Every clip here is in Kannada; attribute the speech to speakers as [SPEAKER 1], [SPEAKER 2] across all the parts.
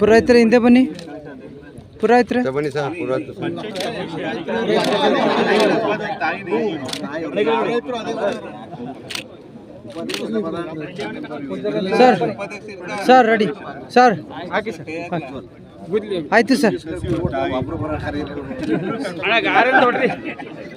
[SPEAKER 1] ಪುರೋಹಿತರ ಹಿಂದೆ ಬನ್ನಿ. ಪುರೋಹಿತ್ರ.
[SPEAKER 2] ಬನ್ನಿ sir
[SPEAKER 1] sir sir ready. Sir. ಆಯ್ತು ಸರ್.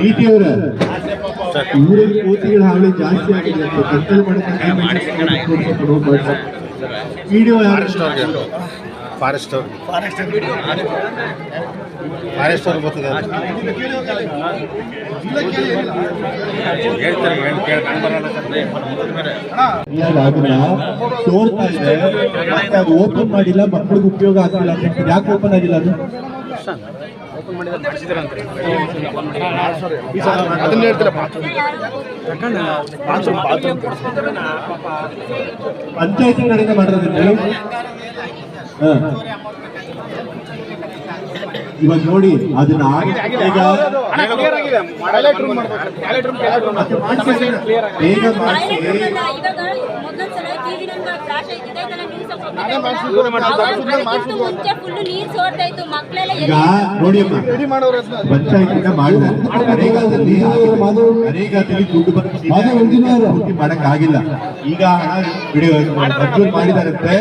[SPEAKER 3] ನೀತಿಯವರ ಊರಲ್ಲಿ ಕೋತಿಗಳ ಹಾವಳಿ ಜಾಸ್ತಿ ಆಗಿದೆ ಅಂತ ಕಂಟ್ರೋಲ್ ಮಾಡಕ್ಕೆ
[SPEAKER 2] ಫಾರೆಸ್ಟ್ ಫಾರೆಸ್ಟರ್ ಗೊತ್ತಿದೆ. ಹೇಳ್ತಾರೆ ಅವ್ರಿಗೆ
[SPEAKER 3] ಆಗಿಲ್ಲ ತೋರ್ತಾ ಇದೆ ಮತ್ತೆ ಅದು ಓಪನ್ ಮಾಡಿಲ್ಲ ಮಕ್ಕಳಿಗೆ ಉಪಯೋಗ ಆಗ್ತಿಲ್ಲ ಅಂತ ಯಾಕೆ ಓಪನ್ ಆಗಿಲ್ಲ ಅದು?
[SPEAKER 2] ಅದನ್ನ ಹೇಳ್ತಾರೆ
[SPEAKER 3] ಪಂಚಾಯತಿ ಕಡೆಯಿಂದ ಮಾಡಿರೋದ್ರಲ್ಲಿ ಹಾ. ಇವಾಗ ನೋಡಿ ಅದನ್ನ ಈಗ
[SPEAKER 4] ಮುಂಚೆ ಫುಲ್ ನೀರ್ ಸೋರ್ತಾ ಇತ್ತು ಮಕ್ಕಳೆಲ್ಲ
[SPEAKER 3] ಈಗ ನೋಡಿ ಅಮ್ಮ ಪಂಚಾಯತಿಂದ ಮಾಡಿದ್ದಾರೆ. ನರೇಗಾದಲ್ಲಿ ನರೇಗಾದಲ್ಲಿ ದುಡ್ಡು ಬಂದು ಮಾಡಕ್ ಆಗಿಲ್ಲ ಈಗ ಹಣ ಮಂಜೂರು ಮಾಡಿದಾರಂತೆ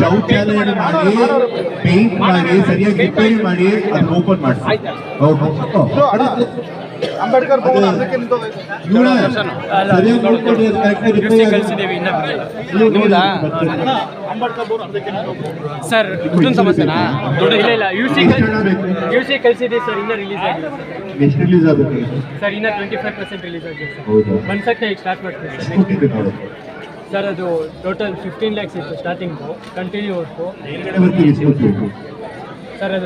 [SPEAKER 3] ಶೌಚಾಲಯ ಮಾಡಿ ಪೇಂಟ್ ಮಾಡಿ ಸರಿಯಾಗಿ ರಿಪೇರಿ ಮಾಡಿ ಅದನ್ನ ಓಪನ್ ಮಾಡಿ
[SPEAKER 5] ಅಂಬೇಡ್ಕರ್ ಅದಕ್ಕೆ
[SPEAKER 1] ಸರ್ ದುಡ್ಡಿನ ಸಮಸ್ಯೆನಾ? ದುಡ್ಡು ಇಲ್ಲ ಇಲ್ಲ ಯು ಸಿ ಯು ಸಿ ಕಳಿಸಿದೆ ಸರ್ ಇನ್ನೂ ರಿಲೀಸ್ ಆಗಿದೆ.
[SPEAKER 3] ಎಷ್ಟು ರಿಲೀಸ್ ಆಗುತ್ತೆ.
[SPEAKER 1] ಸರ್ ಇನ್ನೂ ಟ್ವೆಂಟಿ ಫೈವ್ ಪರ್ಸೆಂಟ್ ರಿಲೀಸ್ ಆಗಿದೆ ಸರ್.
[SPEAKER 3] ಹೌದಾ?
[SPEAKER 1] ಒಂದ್ಸಕ್ಕೆ ಈಗ ಸ್ಟಾರ್ಟ್ ಮಾಡ್ತೀನಿ? ಸರ್. ಅದು ಟೋಟಲ್ ಫಿಫ್ಟೀನ್ ಲ್ಯಾಕ್ಸ್ ಇತ್ತು starting continue work sir.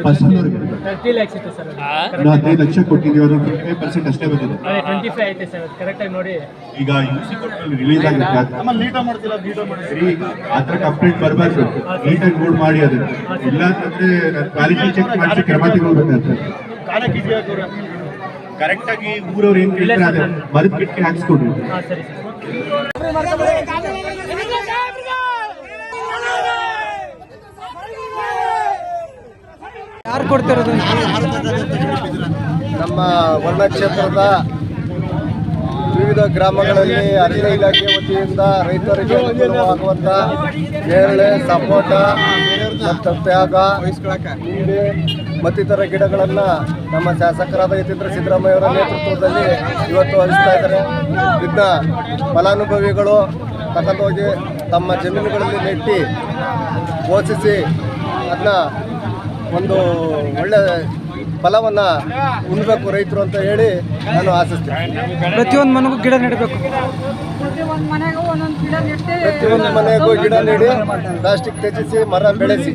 [SPEAKER 1] Thirty lakhs ಇತ್ತು
[SPEAKER 3] ಹದಿನೈದು ಲಕ್ಷ ಕೊಟ್ಟಿದ್ದೀವಿ ಅದು ಫಿಫ್ಟಿ ಪರ್ಸೆಂಟ್ ಅಷ್ಟೇ ಬಂದಿದೆ.
[SPEAKER 1] ಅದೇ ಟ್ವೆಂಟಿ ಫೈವ್ ಐತೆ ಸರ್ ಕರೆಕ್ಟಾಗಿ ನೋಡಿ.
[SPEAKER 3] ಈಗ ಯು ಸಿ ರಿಲೀಸ್ ಆಗುತ್ತೆ
[SPEAKER 5] ನೀಟಾಗಿ ಮಾಡ್ತಿಲ್ಲ ನೀಟಾಗಿ ಮಾಡಿ
[SPEAKER 3] ಸರಿ ಆ ಥರ ಕಂಪ್ಲೇಂಟ್ ಬರಬಾರ್ದು ನೀಟಾಗಿ ನೋಡ್ ಮಾಡಿ ಅದು. ಇಲ್ಲ ಅಂತಂದ್ರೆ ನಾನು ಕ್ವಾಲಿಟಿ ಚೆಕ್ ಮಾಡಿಸಿ ಕ್ರಮ ತಗೊಳ್ಬೇಕಾಗ್ತದೆ
[SPEAKER 5] ಕಾಲಕ್ಕೆ ಇದೆಯಾ ಅವ್ರೆ?
[SPEAKER 3] ಕರೆಕ್ಟ್ ಆಗಿ ಊರವ್ರು ಏನ್ ಕೇಳ್ತಾರೆ ಅದೇ ಮರದ ಕಿಟ್ಕೆ ಹಾಕ್ಸ್ಕೊಡ್ರಿ
[SPEAKER 1] ಹಾಂ ಸರಿ ಸರ್ ಯಾರು ಕೊಡ್ತಿರೋದು
[SPEAKER 2] ನಮ್ಮ ವರ್ಣಕ್ಷೇತ್ರದ ವಿವಿಧ ಗ್ರಾಮಗಳಲ್ಲಿ ಅರಣ್ಯ ಇಲಾಖೆ ವತಿಯಿಂದ ರೈತರಿಗೆ ಅನುಕೂಲವಾಗುವಂಥ ನೇರಳೆ, ಸಪೋಟ ಮತ್ತು ತ್ಯಾಗ ಮತ್ತಿತರ ಗಿಡಗಳನ್ನು ನಮ್ಮ ಶಾಸಕರಾದ ಯತೀಂದ್ರ ಸಿದ್ದರಾಮಯ್ಯ ಅವರ ನೇತೃತ್ವದಲ್ಲಿ ಇವತ್ತು ಹರಿಸ್ತಾ ಇದ್ದಾರೆ. ಇದನ್ನ ಫಲಾನುಭವಿಗಳು ತಗೊಂಡೋಗಿ ತಮ್ಮ ಜಮೀನುಗಳಲ್ಲಿ ನೆಟ್ಟಿ ಪೋಷಿಸಿ ಅದನ್ನ ಒಂದು ಒಳ್ಳೆ ಫಲವನ್ನು ಉಣ್ಬೇಕು ರೈತರು ಅಂತ ಹೇಳಿ ನಾನು ಆಶಿಸ್ತೀನಿ.
[SPEAKER 6] ಪ್ರತಿಯೊಂದು ಮನೆಗೂ ಗಿಡ ನೆಡಬೇಕು.
[SPEAKER 7] ಪ್ರತಿಯೊಂದು ಮನೆಗೂ ಒಂದೊಂದು ಗಿಡ ನೆಟ್ಟು
[SPEAKER 2] ಪ್ರತಿಯೊಂದು ಮನೆಗೂ ಗಿಡ ನೀಡಿ ಪ್ಲಾಸ್ಟಿಕ್ ತ್ಯಜಿಸಿ ಮರ ಬೆಳೆಸಿ.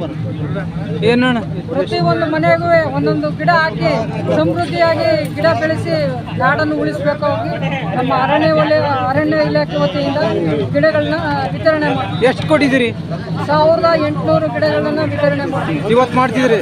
[SPEAKER 6] ಏನು ಪ್ರತಿ
[SPEAKER 7] ಪ್ರತಿಯೊಂದು ಮನೆಗೂ ಒಂದೊಂದು ಗಿಡ ಹಾಕಿ ಸಮೃದ್ಧಿಯಾಗಿ ಗಿಡ ಬೆಳೆಸಿ ನಾಡನ್ನು ಉಳಿಸಬೇಕು. ನಮ್ಮ ಅರಣ್ಯ ಒಳ್ಳೆ ಅರಣ್ಯ ಇಲಾಖೆ ವತಿಯಿಂದ ಗಿಡಗಳನ್ನ ವಿತರಣೆ ಮಾಡಿ
[SPEAKER 6] ಎಷ್ಟು ಕೊಟ್ಟಿದ್ದೀರಿ?
[SPEAKER 7] ಸಾವಿರದ ಎಂಟುನೂರು ಗಿಡಗಳನ್ನ ವಿತರಣೆ ಮಾಡಿ
[SPEAKER 6] ಇವತ್ತು ಮಾಡ್ತಿದ್ರಿ